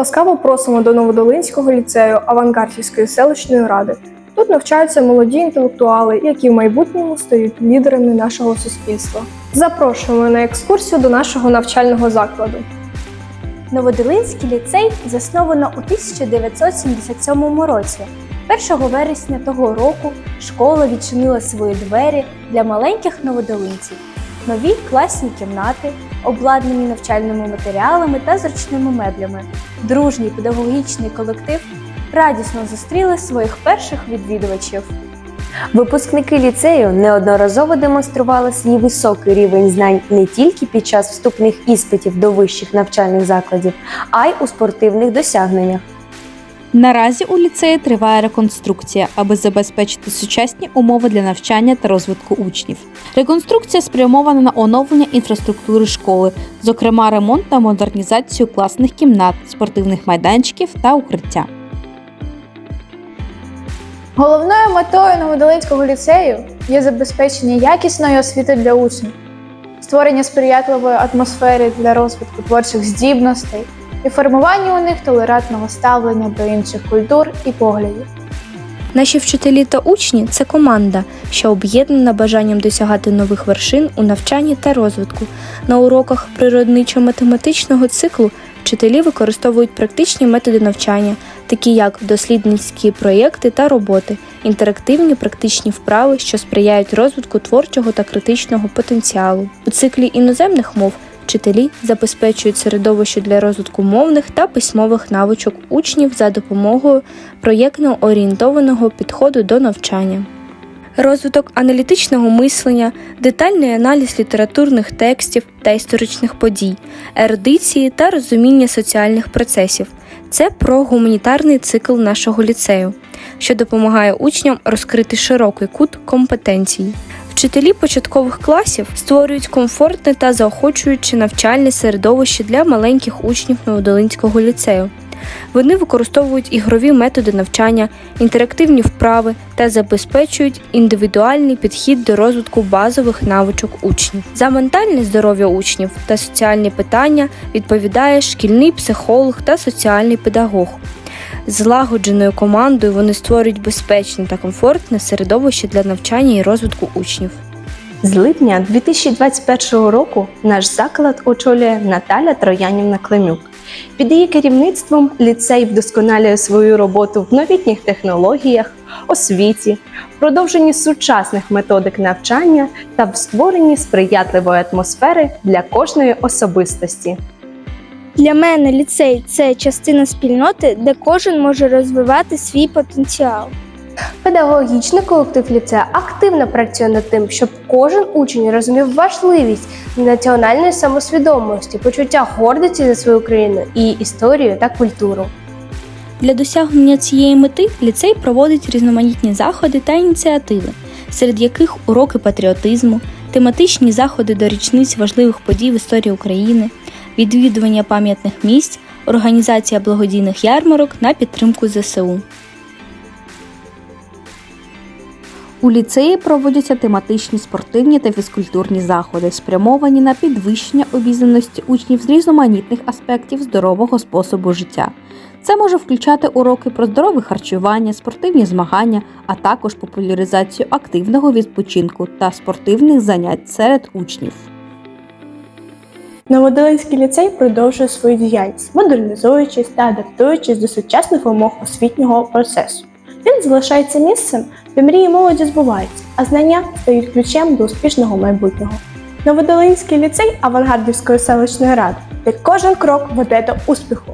Ласкаво просимо до Новодолинського ліцею Авангардівської селищної ради. Тут навчаються молоді інтелектуали, які в майбутньому стають лідерами нашого суспільства. Запрошуємо на екскурсію до нашого навчального закладу. Новодолинський ліцей засновано у 1977 році. 1 вересня того року школа відчинила свої двері для маленьких новодолинців. Нові класні кімнати, обладнані навчальними матеріалами та зручними меблями. Дружній педагогічний колектив радісно зустріли своїх перших відвідувачів. Випускники ліцею неодноразово демонстрували свій високий рівень знань не тільки під час вступних іспитів до вищих навчальних закладів, а й у спортивних досягненнях. Наразі у ліцеї триває реконструкція, аби забезпечити сучасні умови для навчання та розвитку учнів. Реконструкція спрямована на оновлення інфраструктури школи, зокрема ремонт та модернізацію класних кімнат, спортивних майданчиків та укриття. Головною метою Новодолинського ліцею є забезпечення якісної освіти для учнів, створення сприятливої атмосфери для розвитку творчих здібностей і формування у них толерантного ставлення до інших культур і поглядів. Наші вчителі та учні це команда, що об'єднана бажанням досягати нових вершин у навчанні та розвитку. На уроках природничо-математичного циклу вчителі використовують практичні методи навчання, такі як дослідницькі проєкти та роботи, інтерактивні практичні вправи, що сприяють розвитку творчого та критичного потенціалу. У циклі іноземних мов вчителі забезпечують середовище для розвитку мовних та письмових навичок учнів за допомогою проєктно орієнтованого підходу до навчання. Розвиток аналітичного мислення, детальний аналіз літературних текстів та історичних подій, ерудиції та розуміння соціальних процесів це про гуманітарний цикл нашого ліцею, що допомагає учням розкрити широкий кут компетенцій. Вчителі початкових класів створюють комфортне та заохочуюче навчальне середовище для маленьких учнів Новодолинського ліцею. Вони використовують ігрові методи навчання, інтерактивні вправи та забезпечують індивідуальний підхід до розвитку базових навичок учнів. За ментальне здоров'я учнів та соціальні питання відповідає шкільний психолог та соціальний педагог. Злагодженою командою вони створюють безпечне та комфортне середовище для навчання і розвитку учнів. З липня 2021 року наш заклад очолює Наталя Троянівна Климюк. Під її керівництвом ліцей вдосконалює свою роботу в новітніх технологіях, освіті, продовженні сучасних методик навчання та в створенні сприятливої атмосфери для кожної особистості. Для мене ліцей це частина спільноти, де кожен може розвивати свій потенціал. Педагогічний колектив ліцею активно працює над тим, щоб кожен учень розумів важливість національної самосвідомості, почуття гордості за свою країну і історію та культуру. Для досягнення цієї мети ліцей проводить різноманітні заходи та ініціативи, серед яких уроки патріотизму, тематичні заходи до річниць важливих подій в історії України, відвідування пам'ятних місць, організація благодійних ярмарок на підтримку ЗСУ. У ліцеї проводяться тематичні спортивні та фізкультурні заходи, спрямовані на підвищення обізнаності учнів з різноманітних аспектів здорового способу життя. Це може включати уроки про здорове харчування, спортивні змагання, а також популяризацію активного відпочинку та спортивних занять серед учнів. Новодолинський ліцей продовжує свою діяльність, модернізуючись та адаптуючись до сучасних вимог освітнього процесу. Він залишається місцем, де мрії молоді збуваються, а знання стають ключем до успішного майбутнього. Новодолинський ліцей Авангардівської селищної ради, де кожен крок веде до успіху.